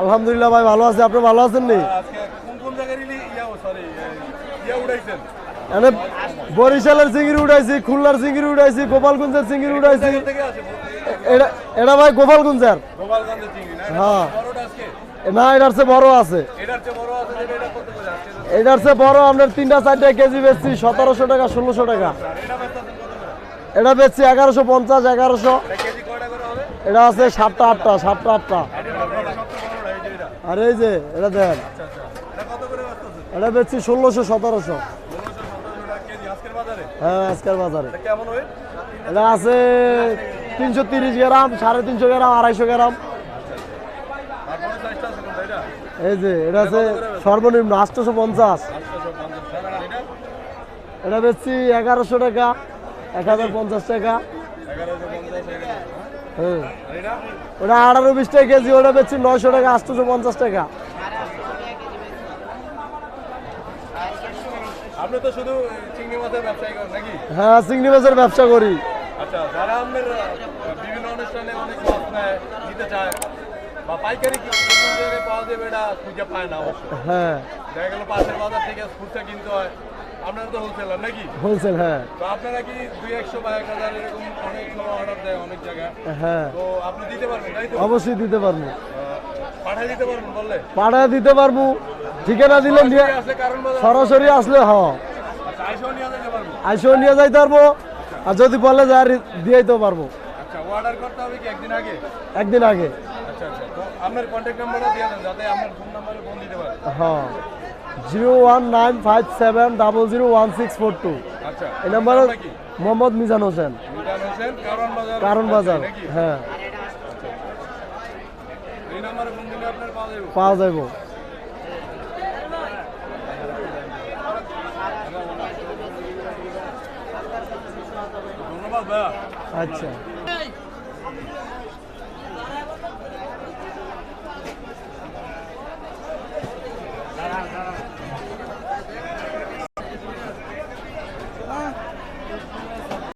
আলহামদুলিল্লাহ ভাই ভালো আছে। আপনি ভালো আছেন নি? আজকে কোন কোন জায়গায় রিলি ইয়া সরি ইয়া উড়াইছেন। এনে বরিশালের চিংড়ি উঠাইছি খুলনার চিংড়ি উঠাইছি গোপালগঞ্জের চিংড়ি উঠাইছি জায়গা থেকে আছে এটা এটা ভাই গোপালগঞ্জের। গোপালগঞ্জের না? হ্যাঁ। না এটার চেয়ে বড় আছে। এটার চেয়ে বড় আছে এটা চেয়ে বড়, আমরা তিনটা, চারটা কেজি বেচছি, সতেরোশো টাকা, ষোলোশো টাকা। এটা বেচছি এগারোশো পঞ্চাশ, এগারোশো। এটা আছে সাতটা, আটটা সাতটা, আটটা। আর এই যে, এটা দেন। এটা বেচছি ষোলোশো, সতেরোশো। হ্যাঁ আজকের বাজারে। এটা আছে তিনশো তিরিশ গ্রাম, সাড়ে তিনশো গ্রাম, আড়াইশো গ্রাম তারপরে সাইজটা আছে কোনটা এটা এই যে এটা আছে সর্বনিম্ন আটশোশো পঞ্চাশ। এটা বেচছি এগারোশো টাকা এক হাজার পঞ্চাশ টাকা। হ্যাঁ। ওটা আঠারো বিশ টাকা কেজি ওটা বেচছি নয়শো টাকা আটশোশো পঞ্চাশ টাকা। আপনি তো শুধু চিংড়ি মাছের ব্যবসায়ী করেন নাকি? হ্যাঁ চিংড়ি মাছের ব্যবসা করি। আচ্ছা যারা বিভিন্ন অনুষ্ঠানে অনেক মাছ নেয় নিতে চায় বা পাইকারি কি জায়গায় পাওয়া যাবে এটা খুঁজে পায় না অবশ্য হ্যাঁ। দেখা গেল পাশের বাজার থেকে ফুটটা কিনতে হয়। আপনারা তো হোলসেলার নাকি? হোলসেল হ্যাঁ। তো আপনারা কি দুই একশো বা এক হাজার এরকম অনেক অর্ডার দেয় অনেক জায়গায়? হ্যাঁ। তো আপনি দিতে পারবেন তাই তো? অবশ্যই দিতে পারব। পাঠাই দিতে পারবেন বললে? পাড়ায় দিতে পারব। ঠিকানা দিলে সরাসরি আসলে হ। আচ্ছা আইসেও নিয়ে যাইতে পারব। আর যদি বলে যে আর দিয়ে দিতে পারব। আচ্ছা অর্ডার করতে হবে কি একদিন আগে? একদিন আগে। আচ্ছা আচ্ছা। তো আপনার কন্ট্যাক্ট নাম্বারটা দিয়ে দেন যাতে আপনার ফোন নাম্বারে ফোন দিতে পারে। হ্যাঁ। Zero one nine five seven double zero one six four two. আচ্ছা। এই নাম্বারে মোহাম্মদ মিজান হোসেন। মিজান হোসেন কারণ বাজার। কারণ বাজার হ্যাঁ। এই নাম্বারে ফোন দিলে আপনার পাওয়া যাবে। পাওয়া ধন্যবাদ আচ্ছা।